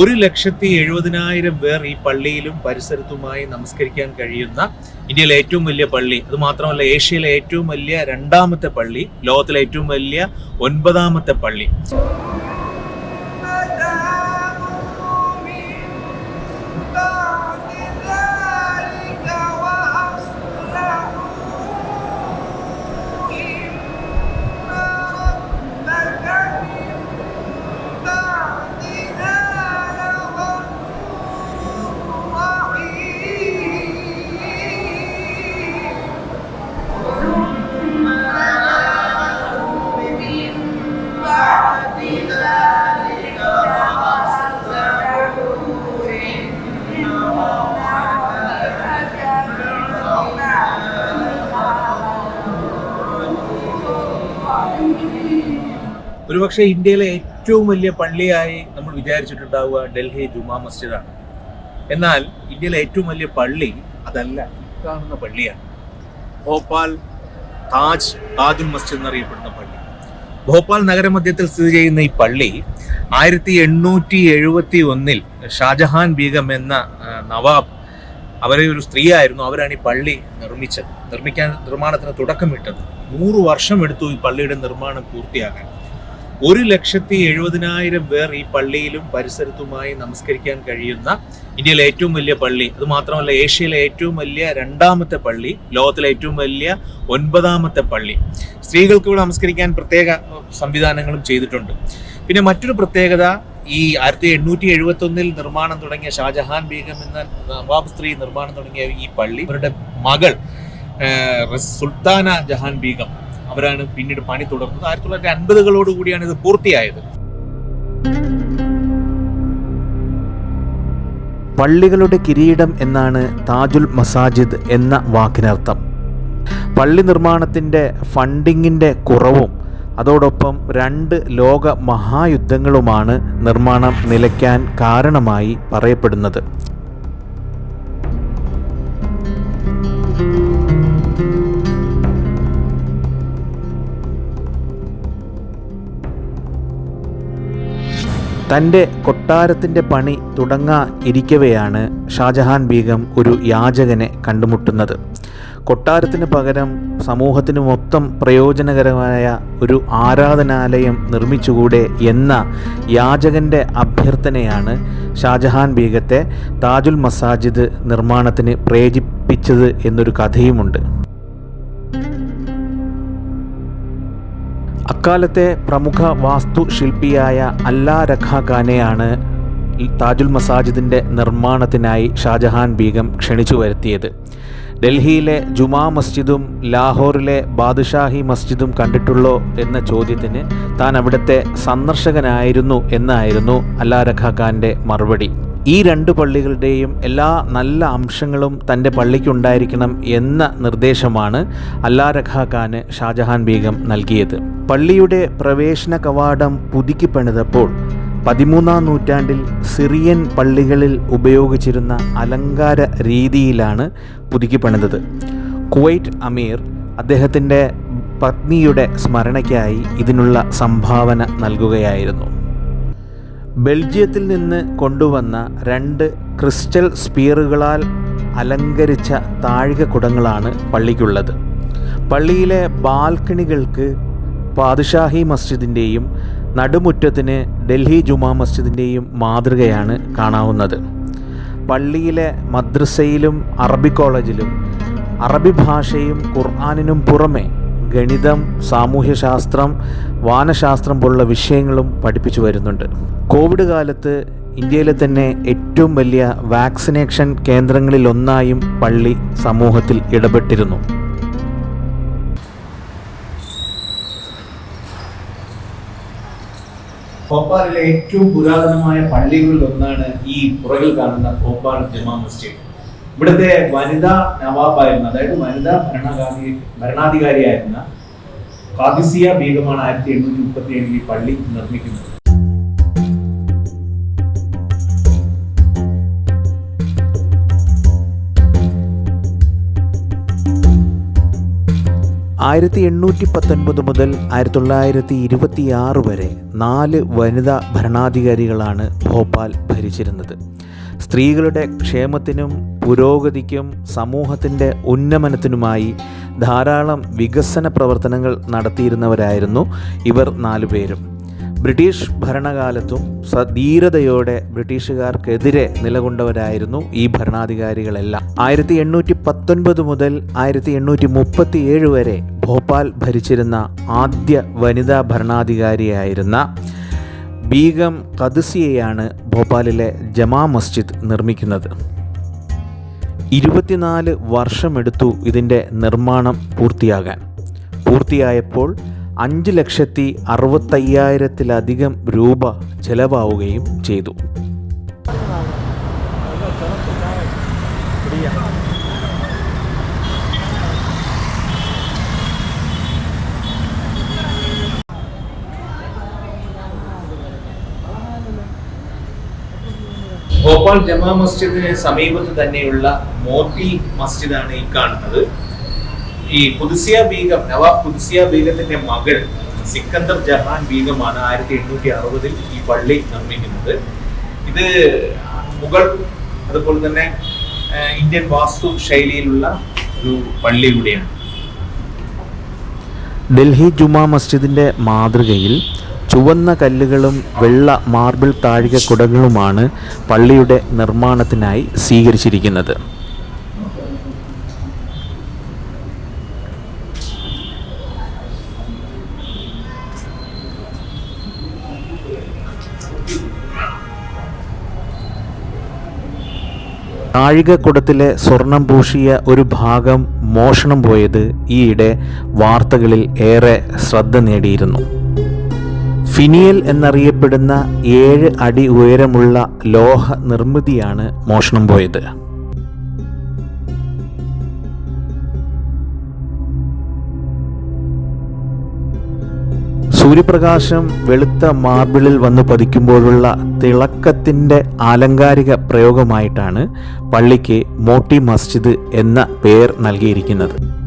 ഒരു ലക്ഷത്തി എഴുപതിനായിരം പേർ ഈ പള്ളിയിലും പരിസരത്തുമായി നമസ്കരിക്കാൻ കഴിയുന്ന ഇന്ത്യയിലെ ഏറ്റവും വലിയ പള്ളി. അത് മാത്രമല്ല ഏഷ്യയിലെ ഏറ്റവും വലിയ രണ്ടാമത്തെ പള്ളി ലോകത്തിലെ ഏറ്റവും വലിയ ഒൻപതാമത്തെ പള്ളി. ഒരുപക്ഷെ ഇന്ത്യയിലെ ഏറ്റവും വലിയ പള്ളിയായി നമ്മൾ വിചാരിച്ചിട്ടുണ്ടാവുക ഡൽഹി ജുമാ മസ്ജിദാണ്. എന്നാൽ ഇന്ത്യയിലെ ഏറ്റവും വലിയ പള്ളി അതല്ല കാണുന്ന പള്ളിയാണ്. ഭോപ്പാൽ താജ് താജുൽ മസ്ജിദ് എന്നറിയപ്പെടുന്ന പള്ളി. ഭോപ്പാൽ നഗരമധ്യത്തിൽ സ്ഥിതി ചെയ്യുന്ന ഈ പള്ളി ആയിരത്തി എണ്ണൂറ്റി എഴുപത്തി ഒന്നിൽ ഷാജഹാൻ ബീഗം എന്ന നവാബ് അവരെ ഒരു സ്ത്രീയായിരുന്നു അവരാണ് ഈ പള്ളി നിർമ്മിച്ചത്. നിർമ്മിക്കാൻ നിർമ്മാണത്തിന് തുടക്കമിട്ടത്. നൂറ് വർഷം എടുത്തു ഈ പള്ളിയുടെ നിർമ്മാണം പൂർത്തിയാക്കാൻ. ഒരു ലക്ഷത്തി എഴുപതിനായിരം പേർ ഈ പള്ളിയിലും പരിസരത്തുമായി നമസ്കരിക്കാൻ കഴിയുന്ന ഇന്ത്യയിലെ ഏറ്റവും വലിയ പള്ളി. അത് മാത്രമല്ല ഏഷ്യയിലെ ഏറ്റവും വലിയ രണ്ടാമത്തെ പള്ളി ലോകത്തിലെ ഏറ്റവും വലിയ ഒൻപതാമത്തെ പള്ളി. സ്ത്രീകൾക്ക് ഇവിടെ നമസ്കരിക്കാൻ പ്രത്യേക സംവിധാനങ്ങളും ചെയ്തിട്ടുണ്ട്. പിന്നെ മറ്റൊരു പ്രത്യേകത ഈ ആയിരത്തി എണ്ണൂറ്റി എഴുപത്തി ഒന്നിൽ നിർമ്മാണം തുടങ്ങിയ ഷാജഹാൻ ബീഗം എന്ന നവാബ് സ്ത്രീ നിർമ്മാണം തുടങ്ങിയ ഈ പള്ളി. അവരുടെ മകൾ സുൽത്താന ജഹാൻ ബീഗം. അവരാണ് പിന്നീട് പണി തുടർന്നത്. ആയിരത്തി തൊള്ളായിരത്തി അൻപതുകളോട് കൂടിയാണ് ഇത് പൂർത്തിയായത്. പള്ളികളുടെ കിരീടം എന്നാണ് താജുൽ മസാജിദ് എന്ന വാക്കിനർത്ഥം. പള്ളി നിർമ്മാണത്തിന്റെ ഫണ്ടിങ്ങിന്റെ കുറവും അതോടൊപ്പം രണ്ട് ലോക മഹായുദ്ധങ്ങളുമാണ് നിർമ്മാണം നിലയ്ക്കാൻ കാരണമായി പറയപ്പെടുന്നത്. തന്റെ കൊട്ടാരത്തിന്റെ പണി തുടങ്ങാ ഇരിക്കവെയാണ് ഷാജഹാൻ ബീഗം ഒരു യാചകനെ കണ്ടുമുട്ടുന്നത്. കൊട്ടാരത്തിന് പകരം സമൂഹത്തിന് മൊത്തം പ്രയോജനകരമായ ഒരു ആരാധനാലയം നിർമ്മിച്ചുകൂടെ എന്ന യാചകന്റെ അഭ്യർത്ഥനയാണ് ഷാജഹാൻ ബീഗത്തെ താജുൽ മസാജിദ് നിർമ്മാണത്തിന് പ്രേരിപ്പിച്ചത് എന്നൊരു കഥയുമുണ്ട്. അക്കാലത്തെ പ്രമുഖ വാസ്തുശില്പിയായ അല്ലാ രഖ ഖാനെയാണ് താജുൽ മസാജിദിന്റെ നിർമ്മാണത്തിനായി ഷാജഹാൻ ബീഗം ക്ഷണിച്ചു വരുത്തിയത്. ഡൽഹിയിലെ ജുമാ മസ്ജിദും ലാഹോറിലെ ബാദുഷാഹി മസ്ജിദും കണ്ടിട്ടുള്ളോ എന്ന ചോദ്യത്തിന് താൻ അവിടുത്തെ സന്ദർശകനായിരുന്നു എന്നായിരുന്നു അല്ലാ രഖ ഖാന്റെ മറുപടി. ഈ രണ്ട് പള്ളികളുടെയും എല്ലാ നല്ല അംശങ്ങളും തന്റെ പള്ളിക്കുണ്ടായിരിക്കണം എന്ന നിർദ്ദേശമാണ് അല്ലാ രഖാ ഖാന് ഷാജഹാൻ ബീഗം നൽകിയത്. പള്ളിയുടെ പ്രവേശന കവാടം പുതുക്കി പണിതപ്പോൾ പതിമൂന്നാം നൂറ്റാണ്ടിൽ സിറിയൻ പള്ളികളിൽ ഉപയോഗിച്ചിരുന്ന അലങ്കാര രീതിയിലാണ് പുതുക്കി പണിതത്. കുവൈറ്റ് അമീർ അദ്ദേഹത്തിന്റെ പത്നിയുടെ സ്മരണയ്ക്കായി ഇതിനുള്ള സംഭാവന നൽകുകയായിരുന്നു. ബെൽജിയത്തിൽ നിന്ന് കൊണ്ടുവന്ന രണ്ട് ക്രിസ്റ്റൽ സ്പീറുകളാൽ അലങ്കരിച്ച താഴികക്കുടങ്ങളാണ് പള്ളിക്കുള്ളത്. പള്ളിയിലെ ബാൽക്കണികൾക്ക് പാദ്ഷാഹി മസ്ജിദിന്റെയും നടുമുറ്റത്തിന് ഡൽഹി ജുമാ മസ്ജിദിന്റെയും മാതൃകയാണ് കാണാവുന്നത്. പള്ളിയിലെ മദ്രസയിലും അറബി കോളേജിലും അറബി ഭാഷയും ഖുർആാനിനും പുറമെ ഗണിതം സാമൂഹ്യശാസ്ത്രം വാനശാസ്ത്രം പോലുള്ള വിഷയങ്ങളും പഠിപ്പിച്ചു വരുന്നുണ്ട്. കോവിഡ് കാലത്ത് ഇന്ത്യയിലെ തന്നെ ഏറ്റവും വലിയ വാക്സിനേഷൻ കേന്ദ്രങ്ങളിലൊന്നായും പള്ളി സമൂഹത്തിൽ ഇടപെട്ടിരുന്നു. ഭോപ്പാലിലെ ഏറ്റവും പുരാതനമായ പള്ളികളിൽ ഒന്നാണ് ഈ പുറകിൽ കാണുന്ന ഭോപ്പാൽ ജമാ മസ്ജിദ്. ഇവിടുത്തെ വനിതാ നവാബായിരുന്ന അതായത് വനിതാ ഭരണാധികാരി ഭരണാധികാരിയായിരുന്ന കാദിസിയ ബീഗമാണ് ആയിരത്തി എണ്ണൂറ്റി മുപ്പത്തി ഏഴിൽ ഈ പള്ളി നിർമ്മിക്കുന്നത്. ആയിരത്തി എണ്ണൂറ്റി പത്തൊൻപത് മുതൽ ആയിരത്തി തൊള്ളായിരത്തി ഇരുപത്തിയാറ് വരെ നാല് വനിതാ ഭരണാധികാരികളാണ് ഭോപ്പാൽ ഭരിച്ചിരുന്നത്. സ്ത്രീകളുടെ ക്ഷേമത്തിനും പുരോഗതിക്കും സമൂഹത്തിന്റെ ഉന്നമനത്തിനുമായി ധാരാളം വികസന പ്രവർത്തനങ്ങൾ നടത്തിയിരുന്നവരായിരുന്നു ഇവർ നാലുപേരും ബ്രിട്ടീഷ് ഭരണകാലത്തും സധീരതയോടെ ബ്രിട്ടീഷുകാർക്കെതിരെ നിലകൊണ്ടവരായിരുന്നു ഈ ഭരണാധികാരികളെല്ലാം. ആയിരത്തി എണ്ണൂറ്റി പത്തൊൻപത് മുതൽ ആയിരത്തി എണ്ണൂറ്റി മുപ്പത്തി ഏഴ് വരെ ഭോപ്പാൽ ഭരിച്ചിരുന്ന ആദ്യ വനിതാ ഭരണാധികാരിയായിരുന്ന ബീഗം കദസിയെയാണ് ഭോപ്പാലിലെ ജമാ മസ്ജിദ് നിർമ്മിക്കുന്നത് ഇരുപത്തിനാല് വർഷമെടുത്തു ഇതിന്റെ നിർമ്മാണം പൂർത്തിയാകാൻ പൂർത്തിയായപ്പോൾ അഞ്ച് ലക്ഷത്തി അറുപത്തയ്യായിരത്തിലധികം രൂപ ചെലവാവുകയും ചെയ്തു ഭോപ്പാൽ ജമാ മസ്ജിദിന് സമീപത്ത് തന്നെയുള്ള മോത്തി മസ്ജിദാണ് ഈ കാണുന്നത്. ഈ പുതുസിയ ബീഗം നവാബ് പുതുസിയ ബീഗത്തിന്റെ മകൾ സിക്കന്ദർ ജഹാൻ ബീഗമാണ് ആയിരത്തി എണ്ണൂറ്റി അറുപതിൽ ഈ പള്ളി നിർമ്മിക്കുന്നത്. ഇത് മുഗൾ അതുപോലെ തന്നെ ഇന്ത്യൻ വാസ്തു ശൈലിയിലുള്ള ഒരു പള്ളി കൂടിയാണ്. ഡൽഹി ജുമാ മസ്ജിദിന്റെ മാതൃകയിൽ ചുവന്ന കല്ലുകളും വെള്ള മാർബിൾ താഴിക കുടങ്ങളുമാണ് പള്ളിയുടെ നിർമ്മാണത്തിനായി സ്വീകരിച്ചിരിക്കുന്നത്. താഴികക്കുടത്തിലെ സ്വർണം പൂശിയ ഒരു ഭാഗം മോഷണം പോയത് ഈയിടെ വാർത്തകളിൽ ഏറെ ശ്രദ്ധ നേടിയിരുന്നു. ഫിനിയൽ എന്നറിയപ്പെടുന്ന ഏഴ് അടി ഉയരമുള്ള ലോഹ നിർമ്മിതിയാണ് മോഷണം പോയത്. സൂര്യപ്രകാശം വെളുത്ത മാർബിളിൽ വന്ന് പതിക്കുമ്പോഴുള്ള തിളക്കത്തിന്റെ ആലങ്കാരിക പ്രയോഗമായിട്ടാണ് പള്ളിക്ക് മോട്ടി മസ്ജിദ് എന്ന പേർ നൽകിയിരിക്കുന്നത്.